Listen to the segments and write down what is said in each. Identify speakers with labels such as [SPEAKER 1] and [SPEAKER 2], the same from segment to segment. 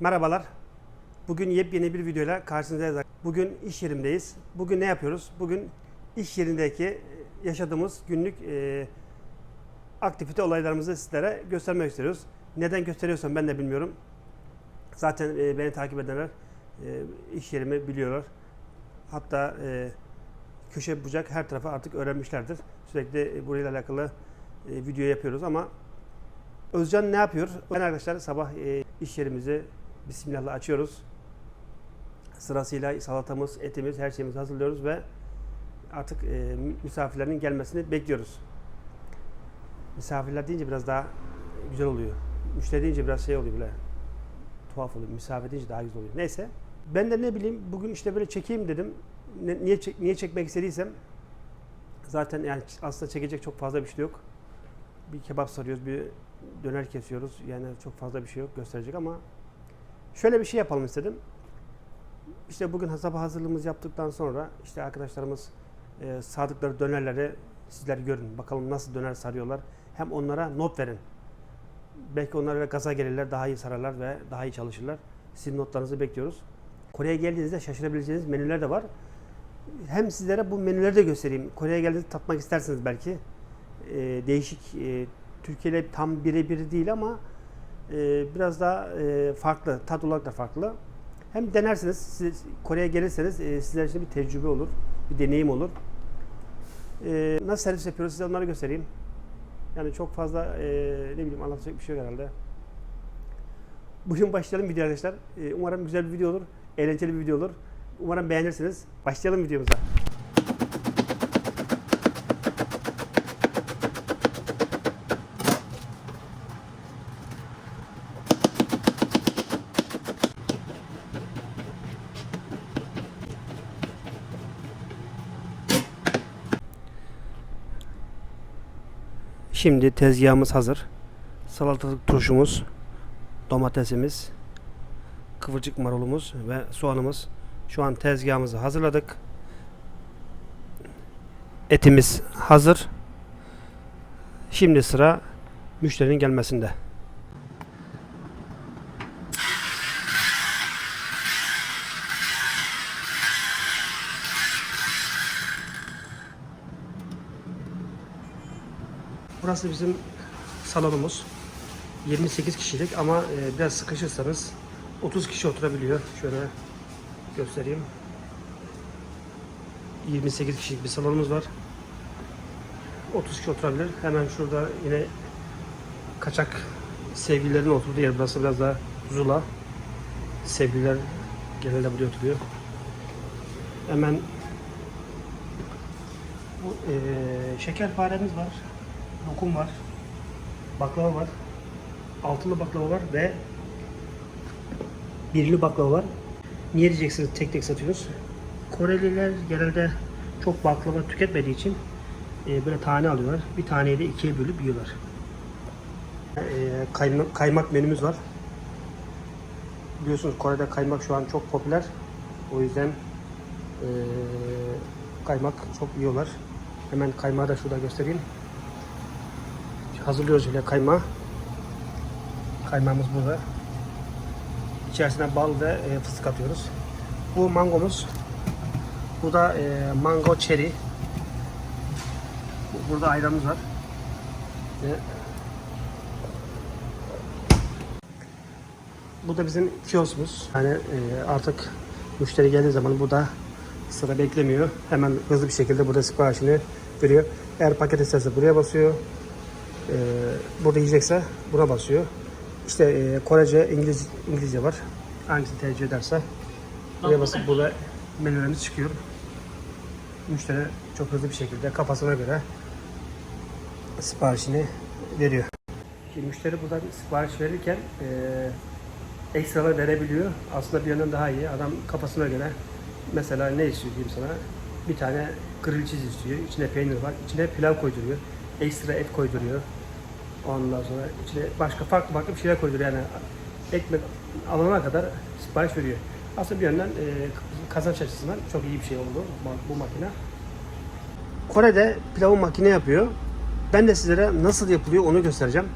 [SPEAKER 1] Merhabalar. Bugün yepyeni bir videoyla karşınızdayız. Bugün iş yerimdeyiz. Bugün ne yapıyoruz? Bugün iş yerindeki e, yaşadığımız günlük e, aktivite olaylarımızı sizlere göstermek istiyoruz. Neden gösteriyorsam ben de bilmiyorum. Zaten e, beni takip edenler e, iş yerimi biliyorlar. Hatta e, köşe bucak her tarafa artık öğrenmişlerdir. Sürekli e, burayla alakalı e, video yapıyoruz ama Özcan ne yapıyor? Ben arkadaşlar sabah e, iş yerimizi Bismillah'la açıyoruz. Sırasıyla salatamız, etimiz, her şeyimizi hazırlıyoruz ve artık e, misafirlerin gelmesini bekliyoruz. Misafirler deyince biraz daha güzel oluyor. Müşteri deyince biraz şey oluyor böyle tuhaf oluyor. Misafir deyince daha güzel oluyor. Neyse. Ben de ne bileyim bugün işte böyle çekeyim dedim. Ne- niye çek- niye çekmek istediysem zaten yani aslında çekecek çok fazla bir şey yok. Bir kebap sarıyoruz, bir döner kesiyoruz. Yani çok fazla bir şey yok gösterecek ama şöyle bir şey yapalım istedim. İşte bugün sabah hazırlığımızı yaptıktan sonra işte arkadaşlarımız e, sardıkları dönerleri sizler görün. Bakalım nasıl döner sarıyorlar. Hem onlara not verin. Belki onlar öyle gaza gelirler, daha iyi sararlar ve daha iyi çalışırlar. Sizin notlarınızı bekliyoruz. Kore'ye geldiğinizde şaşırabileceğiniz menüler de var. Hem sizlere bu menüleri de göstereyim. Kore'ye geldiğinizde tatmak isterseniz belki. E, değişik, e, Türkiye ile tam birebir değil ama e, biraz daha e, farklı, tat olarak da farklı. Hem denersiniz, siz Kore'ye gelirseniz e, sizler için bir tecrübe olur, bir deneyim olur. E, nasıl servis yapıyoruz size onları göstereyim. Yani çok fazla e, ne bileyim anlatacak bir şey yok herhalde. Bugün başlayalım video arkadaşlar. E, umarım güzel bir video olur, eğlenceli bir video olur. Umarım beğenirsiniz. Başlayalım videomuza. Şimdi tezgahımız hazır. Salatalık turşumuz, domatesimiz, kıvırcık marulumuz ve soğanımız. Şu an tezgahımızı hazırladık. Etimiz hazır. Şimdi sıra müşterinin gelmesinde. Burası bizim salonumuz. 28 kişilik ama e, biraz sıkışırsanız 30 kişi oturabiliyor. Şöyle göstereyim. 28 kişilik bir salonumuz var. 30 kişi oturabilir. Hemen şurada yine kaçak sevgililerin oturduğu yer. Burası biraz daha zula. Sevgililer genelde buraya oturuyor. Hemen bu e, şekerparemiz var. Lokum var. Baklava var. Altılı baklava var ve birli baklava var. Niye diyeceksiniz tek tek satıyoruz? Koreliler genelde çok baklava tüketmediği için e, böyle tane alıyorlar. Bir taneyi de ikiye bölüp yiyorlar. E, kayma- kaymak menümüz var. Biliyorsunuz Kore'de kaymak şu an çok popüler. O yüzden e, kaymak çok yiyorlar. Hemen kaymağı da şurada göstereyim. Hazırlıyoruz öyle kaymağı. Kaymağımız burada. İçerisine bal ve e, fıstık atıyoruz. Bu mangomuz. Bu da e, mango cherry. Bu- Burada ayranımız var. Ve bu da bizim kioskumuz. Yani e, artık müşteri geldiği zaman burada sıra beklemiyor. Hemen hızlı bir şekilde burada siparişini veriyor. Eğer paket isterse buraya basıyor. E, burada yiyecekse buna basıyor. İşte e, Korece, İngiliz, İngilizce var. Hangisini tercih ederse buraya basıp burada menülerimiz çıkıyor. Müşteri çok hızlı bir şekilde kafasına göre siparişini veriyor. Şimdi müşteri buradan sipariş verirken e, ekstralar verebiliyor. Aslında bir yandan daha iyi. Adam kafasına göre mesela ne istiyor diyeyim sana. Bir tane grill cheese istiyor. İçine peynir var. İçine pilav koyduruyor. Ekstra et koyduruyor. Ondan sonra içine başka farklı farklı bir şeyler koyduruyor. Yani ekmek alana kadar sipariş veriyor. Aslında bir yönden e, kazanç açısından çok iyi bir şey oldu bu- makine. Kore'de pilavı makine yapıyor. Ben de sizlere nasıl yapılıyor onu göstereceğim.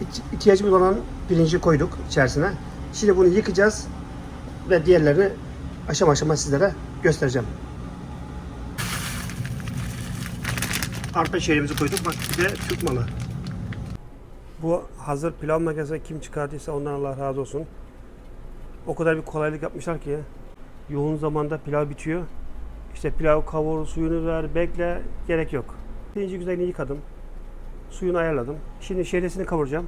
[SPEAKER 1] İç- ihtiyacımız olan pirinci koyduk içerisine. Şimdi bunu yıkayacağız ve diğerlerini aşama aşama sizlere göstereceğim. Arpa şehrimizi koyduk. Bak bir de Türk malı. Bu hazır pilav makinesi kim çıkardıysa ondan Allah razı olsun. O kadar bir kolaylık yapmışlar ki yoğun zamanda pilav bitiyor. İşte pilav kavur, suyunu ver, bekle, gerek yok. Pirinci güzelce yıkadım. Suyunu ayarladım. Şimdi şehriyesini kavuracağım.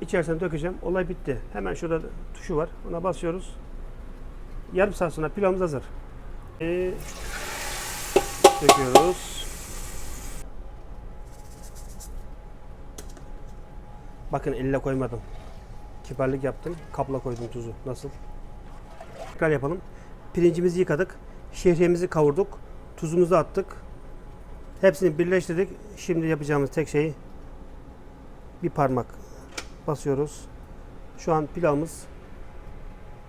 [SPEAKER 1] İçerisine dökeceğim. Olay bitti. Hemen şurada tuşu var. Ona basıyoruz. Yarım saat sonra pilavımız hazır. Ee, döküyoruz. Bakın elle koymadım. Kibarlık yaptım. Kapla koydum tuzu. Nasıl? Tekrar yapalım. Pirincimizi yıkadık. Şehriyemizi kavurduk. Tuzumuzu attık. Hepsini birleştirdik. Şimdi yapacağımız tek şey bir parmak basıyoruz. Şu an pilavımız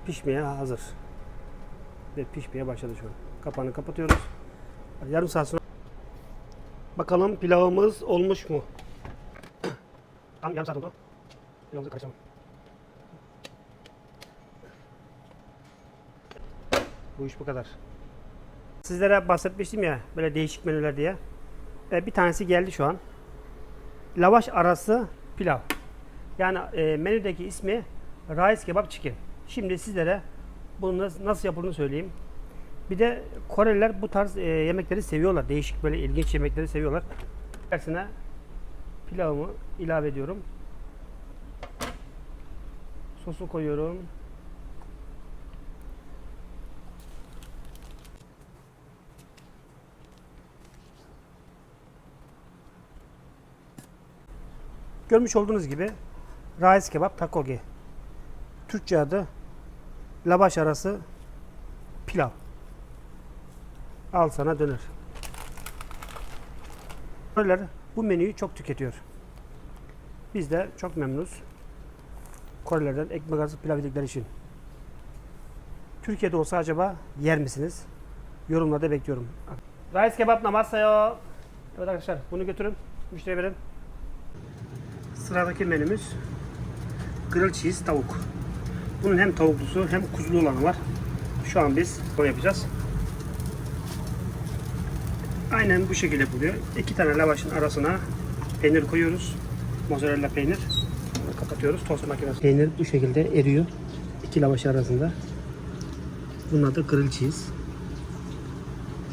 [SPEAKER 1] pişmeye hazır. Ve pişmeye başladı şu an. Kapağını kapatıyoruz. Yarım saat sonra bakalım pilavımız olmuş mu? Tam yarım saat oldu. Pilavımızı karıştıralım. Bu iş bu kadar. Sizlere bahsetmiştim ya böyle değişik menüler diye. E, bir tanesi geldi şu an. Lavaş arası pilav. Yani e, menüdeki ismi Rice Kebap Chicken. Şimdi sizlere bunu nasıl, yapıldığını söyleyeyim. Bir de Koreliler bu tarz e, yemekleri seviyorlar. Değişik böyle ilginç yemekleri seviyorlar. İçerisine pilavımı ilave ediyorum. Sosu koyuyorum. Görmüş olduğunuz gibi Rice Kebap Takogi. Türkçe adı lavaş arası pilav. Al sana döner. Koreliler bu menüyü çok tüketiyor. Biz de çok memnunuz. Korelilerden ekmek arası pilav yedikleri için. Türkiye'de olsa acaba yer misiniz? Yorumlarda bekliyorum. Rice kebap namasayo. Evet arkadaşlar bunu götürün. Müşteriye verin. Sıradaki menümüz grilled cheese tavuk. Bunun hem tavuklusu hem kuzulu olanı var. Şu an biz bunu yapacağız. Aynen bu şekilde yapılıyor. İki tane lavaşın arasına peynir koyuyoruz. Mozzarella peynir. Kapatıyoruz. Tost makinesi. Peynir bu şekilde eriyor. İki lavaş arasında. Bunun adı grilled cheese.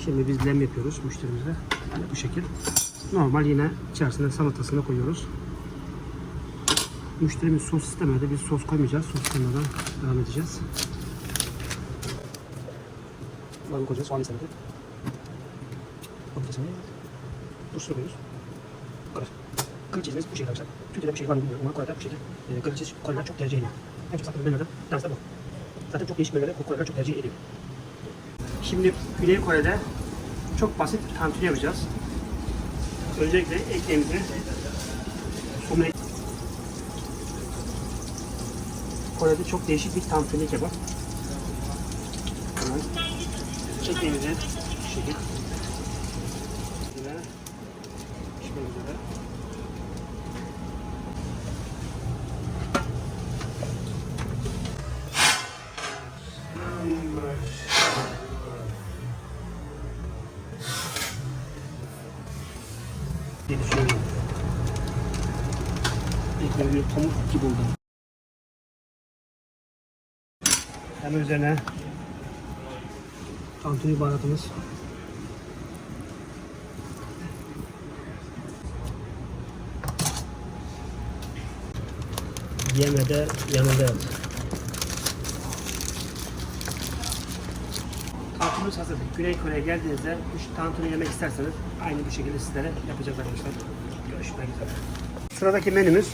[SPEAKER 1] Şimdi biz lem yapıyoruz müşterimize. Yani bu şekil. Normal yine içerisine salatasını koyuyoruz. Müşterimiz sos istemedi. Biz sos koymayacağız. Sos koymadan devam edeceğiz. Bunu koyacağız. Soğan istemedi. Domatesini tuz koyuyoruz. Bu. Kıl çizimiz bu şekilde arkadaşlar. Türkiye'de bu şey var mı bilmiyorum ama Kore'de bu şekilde. E, kıl çiz Kore'ler çok tercih ediyor. En çok satılan menülerden bir tanesi de bu. Zaten çok değişik menüleri Kore'ler çok tercih ediyor. Şimdi Güney Kore'de çok basit tantuni yapacağız. Öncelikle ekmeğimizi somle Kore'de çok değişik bir tantuni kebap. Hemen ekmeğimizi bu şekil Hemen üzerine tantuni baharatımız. Yemede yanında yat. Tantunimiz hazır. Güney Kore'ye geldiğinizde bu tantuni yemek isterseniz aynı bu şekilde sizlere yapacağız arkadaşlar. Görüşmek üzere. Sıradaki menümüz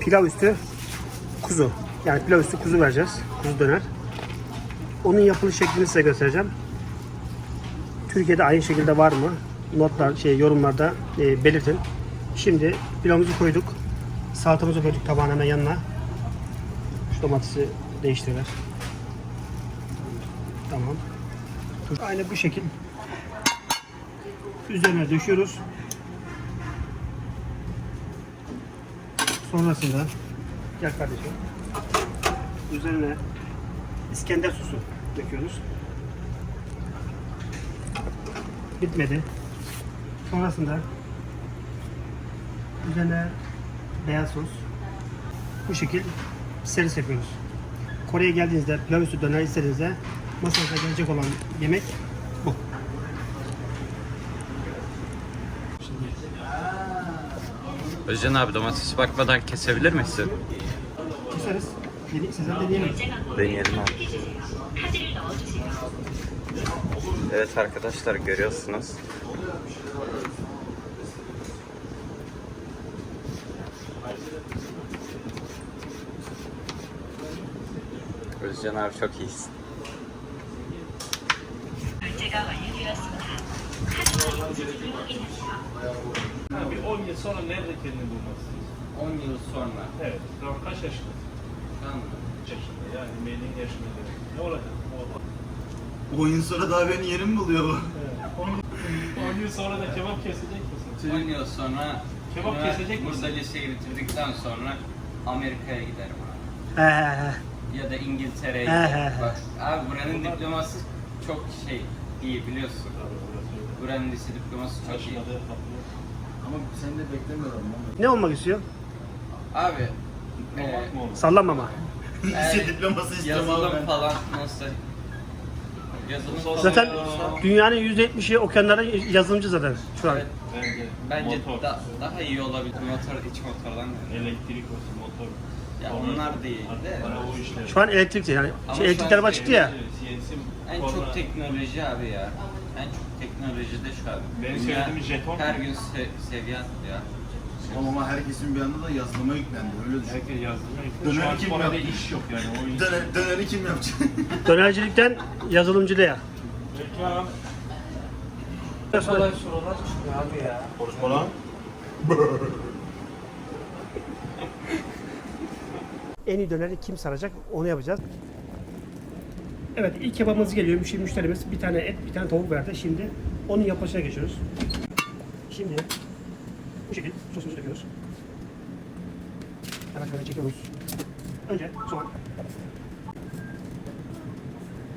[SPEAKER 1] pilav üstü kuzu. Yani pilav üstü kuzu vereceğiz. Kuzu döner. Onun yapılış şeklini size göstereceğim. Türkiye'de aynı şekilde var mı? Notlar, şey yorumlarda e, belirtin. Şimdi pilavımızı koyduk. Salatamızı koyduk tabağın hemen yanına. Şu domatesi değiştirirler. Tamam. Aynı bu şekil. Üzerine döşüyoruz. Sonrasında gel kardeşim. Üzerine İskender sosu döküyoruz. Bitmedi. Sonrasında üzerine beyaz sos. Bu şekil servis yapıyoruz. Kore'ye geldiğinizde pilav üstü döner istediğinizde masanıza gelecek olan yemek bu.
[SPEAKER 2] Özcan abi domatesi bakmadan kesebilir misin?
[SPEAKER 1] Keseriz. Dene- Sizden deneyelim.
[SPEAKER 2] Deneyelim abi. Evet arkadaşlar görüyorsunuz. Özcan abi çok iyisin.
[SPEAKER 3] Bir 10 yıl sonra nerede kendini bulmalısınız?
[SPEAKER 2] 10 yıl sonra.
[SPEAKER 3] Evet. Tamam kaç yaşında? Kaç yaşında? Yani Melih'in yaşında değil. Ne olacak? O-
[SPEAKER 4] 10 yıl sonra daha beni yerim buluyor bu.
[SPEAKER 3] Evet. 10 yıl sonra da kebap kesecek misin?
[SPEAKER 2] 10 yıl sonra
[SPEAKER 3] Kebap kesecek misin?
[SPEAKER 2] Burada liseyi bitirdikten sonra Amerika'ya giderim abi.
[SPEAKER 1] He he he.
[SPEAKER 2] Ya da İngiltere'ye
[SPEAKER 1] He, he,
[SPEAKER 2] giderim. Bak, abi buranın diploması çok şey iyi biliyorsun. Buranın lise diploması çok iyi.
[SPEAKER 4] Ama sen de beklemiyorum
[SPEAKER 1] Ne olmak istiyor?
[SPEAKER 2] Abi
[SPEAKER 3] Diplomat mı olur?
[SPEAKER 1] Sallanmama.
[SPEAKER 4] Lise diploması istiyorum abi
[SPEAKER 2] yazılım
[SPEAKER 4] ben.
[SPEAKER 2] falan nasıl yazılım falan
[SPEAKER 1] Zaten
[SPEAKER 2] olursa
[SPEAKER 1] dünyanın %70'i okyanlara yazılımcı zaten şu an.
[SPEAKER 2] Evet.
[SPEAKER 3] Bence,
[SPEAKER 2] bence
[SPEAKER 3] motor,
[SPEAKER 2] da- daha iyi olabilir motor iç motordan da.
[SPEAKER 3] elektrik olsun, motor.
[SPEAKER 2] Ya
[SPEAKER 3] Onlar-
[SPEAKER 2] değil de.
[SPEAKER 3] Bana o işler.
[SPEAKER 1] Şu an elektrikli yani.
[SPEAKER 2] Ama
[SPEAKER 1] Şey,
[SPEAKER 2] şu
[SPEAKER 1] elektrikli
[SPEAKER 2] an
[SPEAKER 1] araba çıktı ya.
[SPEAKER 3] CNC
[SPEAKER 2] En
[SPEAKER 3] korna-
[SPEAKER 2] çok teknoloji abi ya. En çok teknolojide şu an.
[SPEAKER 3] Benim
[SPEAKER 2] Dünya
[SPEAKER 3] söylediğim jeton.
[SPEAKER 2] Her gün se- seviye atlıyor.
[SPEAKER 4] Tamam ama herkesin bir anda da yazılıma yüklendi. Öyle düşün.
[SPEAKER 3] Herkes yazdırma.
[SPEAKER 4] Döner
[SPEAKER 3] Şu an
[SPEAKER 4] kim
[SPEAKER 3] Kore'de
[SPEAKER 4] yaptı?
[SPEAKER 3] iş yok yani. O iş.
[SPEAKER 4] Döner, döneri kim yapacak?
[SPEAKER 1] Dönercilikten yazılımcılığa.
[SPEAKER 3] Reklam.
[SPEAKER 2] sorular çıkıyor abi ya.
[SPEAKER 4] Konuşma lan.
[SPEAKER 1] En iyi döneri kim saracak onu yapacağız. Evet ilk kebabımız geliyor. Şimdi müşterimiz bir tane et bir tane tavuk verdi. Şimdi onun yapılışına geçiyoruz. Şimdi bu şekilde sosumuzu döküyoruz. Hemen şöyle çekiyoruz. Önce soğan.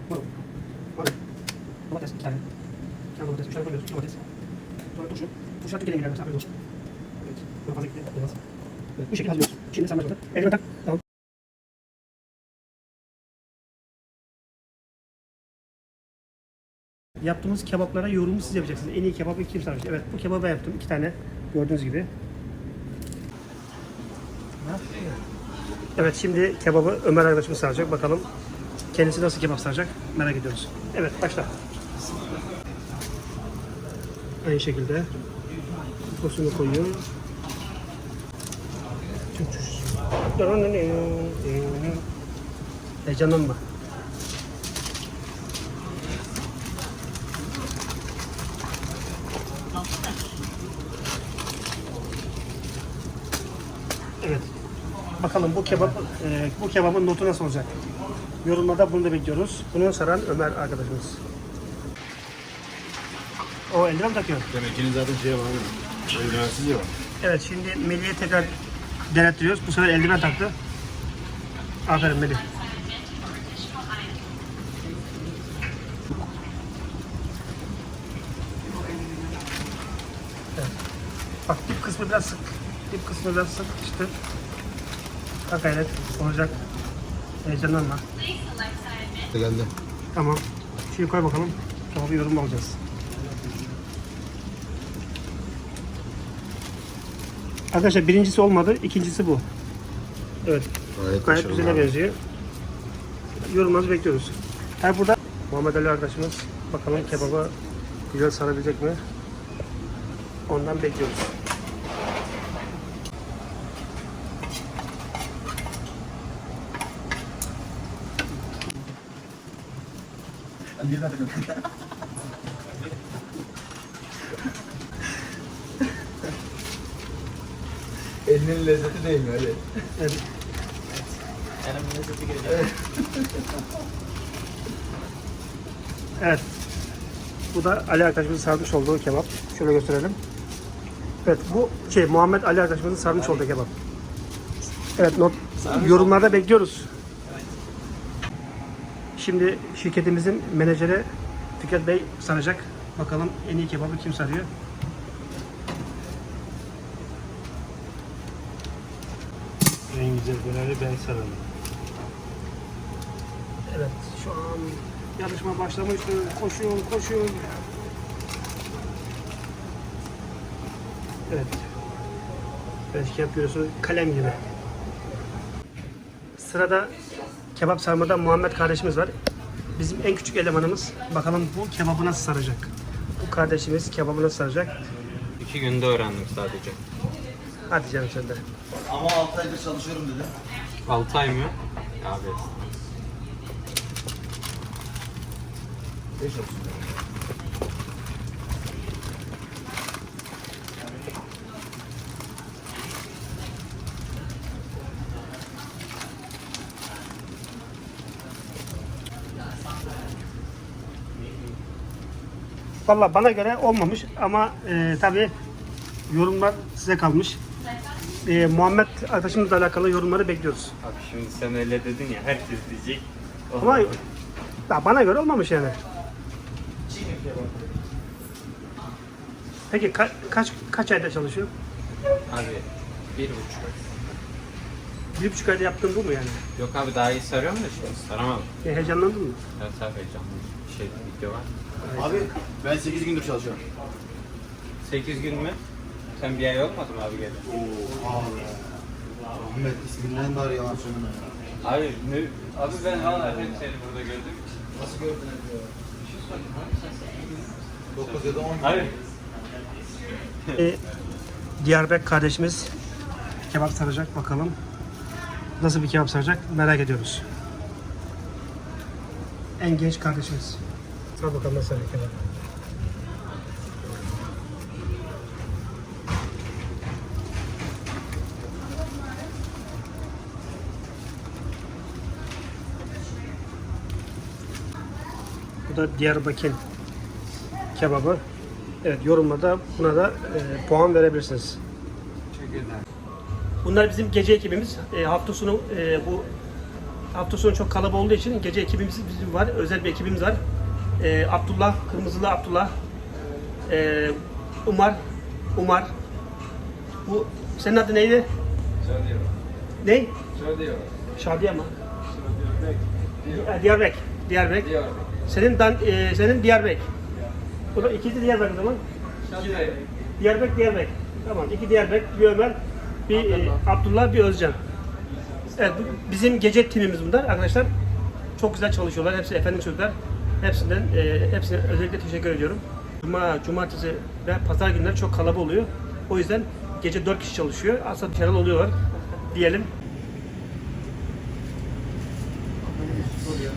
[SPEAKER 1] Marul. Marul. Domates iki tane. Bir tane domates, üç tane koyuyoruz. Domates. Sonra turşu. Turşular Türkiye'den gelen mesela. haberiniz olsun. Evet. Böyle fazla gitti. Biraz. Evet, bu şekilde hazırlıyoruz. Şimdi sarma zorunda. Eldiven tak. Yaptığımız kebaplara yorumu siz yapacaksınız. En iyi kebabı kim sarmış? Evet bu kebabı ben yaptım. iki tane. Gördüğünüz gibi. Evet şimdi kebabı Ömer arkadaşımız saracak. Bakalım kendisi nasıl kebap saracak merak ediyoruz. Evet başla. Aynı şekilde sosunu koyuyor. Heyecanlanma. Evet. Bakalım bu kebap, e, bu kebabın notu nasıl olacak? Yorumlarda bunu da bekliyoruz. Bunu saran Ömer arkadaşımız. O eldiven mi takıyor.
[SPEAKER 4] Demekini zaten şey var abi. Eldivensiz ya.
[SPEAKER 1] Evet şimdi Melih'e tekrar denettiriyoruz. Bu sefer eldiven taktı. Aferin Melih. Evet. Bak dip kısmı biraz sık. Dip kısmı biraz sık işte. Bak gayret olacak. Heyecanlanma.
[SPEAKER 4] Geldi.
[SPEAKER 1] Tamam. Şimdi koy bakalım. Sonra bir yorum alacağız. Arkadaşlar birincisi olmadı, ikincisi bu. Evet,
[SPEAKER 4] Gayet,
[SPEAKER 1] gayet güzele benziyor. Yorumlarınızı bekliyoruz. Ha burada Muhammed Ali arkadaşımız bakalım kebaba güzel sarabilecek mi? Ondan bekliyoruz.
[SPEAKER 4] Elinin lezzeti değil mi öyle?
[SPEAKER 1] Evet. Evet. Bu da Ali arkadaşımızın sarmış olduğu kebap. Şöyle gösterelim. Evet bu şey Muhammed Ali arkadaşımızın sarmış olduğu kebap. Evet not yorumlarda bekliyoruz. Şimdi şirketimizin menajeri Fikret Bey saracak. Bakalım en iyi kebabı kim sarıyor?
[SPEAKER 3] En güzel döneri ben sararım.
[SPEAKER 1] Evet şu an yarışma başlamıştır. Koşuyor, koşuyor. Evet. Belki yapıyorsun kalem gibi. Sırada kebap sarmada Muhammed kardeşimiz var. Bizim en küçük elemanımız. Bakalım bu kebabı nasıl saracak? Bu kardeşimiz kebabı nasıl saracak?
[SPEAKER 2] İki günde öğrendim sadece.
[SPEAKER 1] Hadi canım sen de.
[SPEAKER 4] Ama 6 aydır çalışıyorum dedi.
[SPEAKER 2] 6 ay mı? Abi.
[SPEAKER 4] 5 olsun.
[SPEAKER 1] Valla bana göre olmamış ama e, tabi yorumlar size kalmış. E, Muhammed arkadaşımızla alakalı yorumları bekliyoruz.
[SPEAKER 2] Abi şimdi sen öyle dedin ya herkes diyecek.
[SPEAKER 1] Ama ya bana göre olmamış yani. Peki ka- kaç kaç ayda çalışıyor?
[SPEAKER 2] Abi bir buçuk.
[SPEAKER 1] Bir buçuk ayda yaptığın bu mu yani?
[SPEAKER 2] Yok abi daha iyi sarıyorum da şimdi saramam.
[SPEAKER 1] E, heyecanlandın mı?
[SPEAKER 2] Ben sar heyecanlı. Bir şey video var.
[SPEAKER 4] Abi ben 8 gündür çalışıyorum.
[SPEAKER 2] 8 gün mü? Sen bir ay olmadı mı abi geldi?
[SPEAKER 4] Abi. Ahmet isminden var yalan söyleme ya.
[SPEAKER 2] Hayır, ne? Abi ben valla hep seni burada gördüm.
[SPEAKER 4] Nasıl gördün hep ya? 9 ya da 10 gün.
[SPEAKER 2] Hayır.
[SPEAKER 1] E, Diyarbek kardeşimiz kebap saracak bakalım. Nasıl bir kebap saracak merak ediyoruz. En genç kardeşimiz. Sar bakalım nasıl kebap. Bu da Diyarbakır kebabı. Evet yorumlarda buna da e, puan verebilirsiniz. Bunlar bizim gece ekibimiz. E, hafta sonu e, bu hafta sonu çok kalabalık olduğu için gece ekibimiz bizim var. Özel bir ekibimiz var. E, Abdullah, Kırmızılı Abdullah, e, Umar, Umar. Bu senin adı neydi? Ne? Şadiye mi? Di- Diyarbek. Diyarbek. Senin dan, e, senin Diyarbek. Bu da ikisi Diyarbek o zaman. Diyarbek, Diyarbek. Tamam, iki Diyarbek, bir Ömer, bir e, Abdullah, bir Özcan. Evet, bu bizim gece timimiz bunlar arkadaşlar. Çok güzel çalışıyorlar. Hepsi efendim çocuklar. Hepsinden, e, hepsine özellikle teşekkür ediyorum. Cuma, cumartesi ve pazar günleri çok kalabalık oluyor. O yüzden gece 4 kişi çalışıyor. Aslında dışarıda oluyorlar diyelim.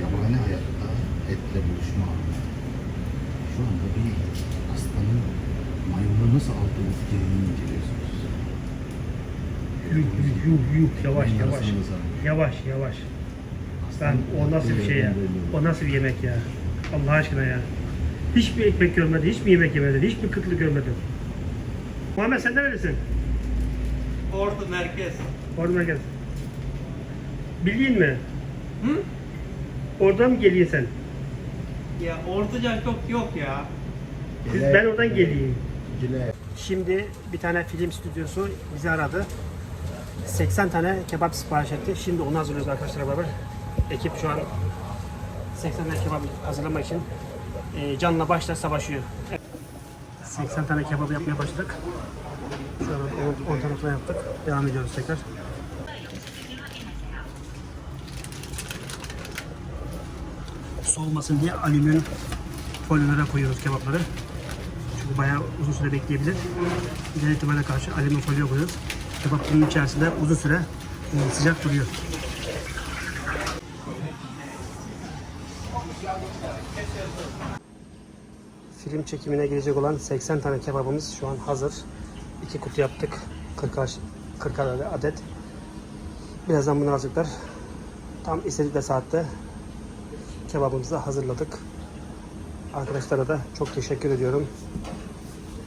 [SPEAKER 5] Yabani hayatta etle buluşma. Şu anda bir aslanın maymunu nasıl aldığı fikrini inceliyorsunuz.
[SPEAKER 1] Yuh yuh yuh yuh yavaş yavaş. Yavaş yavaş.
[SPEAKER 5] Aslan
[SPEAKER 1] o nasıl bir şey ya? O nasıl bir yemek ya? Allah aşkına ya. Hiçbir ekmek görmedi, hiçbir yemek yemedi, hiçbir kıtlık görmedi. Muhammed sen nerelisin?
[SPEAKER 6] Ordu merkez.
[SPEAKER 1] Orada merkez. Bildiğin mi?
[SPEAKER 6] Hı?
[SPEAKER 1] Oradan mı geliyorsun sen?
[SPEAKER 6] Ya Orduca çok yok ya.
[SPEAKER 1] Biz, ben oradan geleyim.
[SPEAKER 5] Cile.
[SPEAKER 1] Şimdi bir tane film stüdyosu bizi aradı. 80 tane kebap sipariş etti. Şimdi onu hazırlıyoruz arkadaşlar beraber. Ekip şu an 80 tane kebap hazırlamak için e, canla başla savaşıyor. 80 tane kebap yapmaya başladık. Şu an 10 tane falan yaptık. Devam ediyoruz tekrar. Soğumasın diye alüminyum folyolara koyuyoruz kebapları. Çünkü bayağı uzun süre bekleyebilir. Genel ihtimale karşı alüminyum folyo koyuyoruz. Kebap bunun içerisinde uzun süre e, sıcak duruyor. Film çekimine gelecek olan 80 tane kebabımız şu an hazır. İki kutu yaptık. 40 40 adet. Birazdan bunu alacaklar. Tam istedikleri saatte kebabımızı hazırladık. Arkadaşlara da çok teşekkür ediyorum.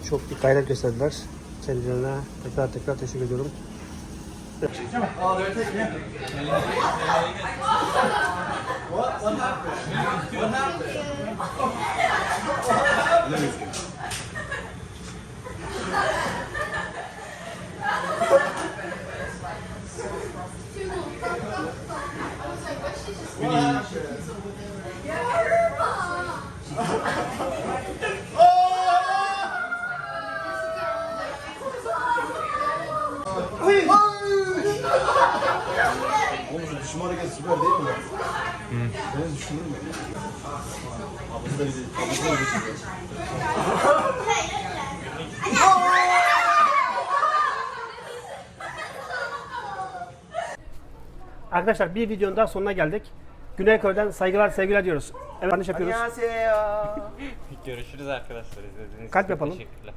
[SPEAKER 1] Çok bir gayret gösterdiler. Kendilerine tekrar tekrar teşekkür ediyorum.
[SPEAKER 4] Oğlum şu düşme hareketi süper değil mi? Ben düşünür
[SPEAKER 1] Arkadaşlar bir videonun daha sonuna geldik. Güney Kore'den saygılar sevgiler diyoruz. Evet yanlış yapıyoruz.
[SPEAKER 2] Görüşürüz arkadaşlar. İzlediğiniz için teşekkürler.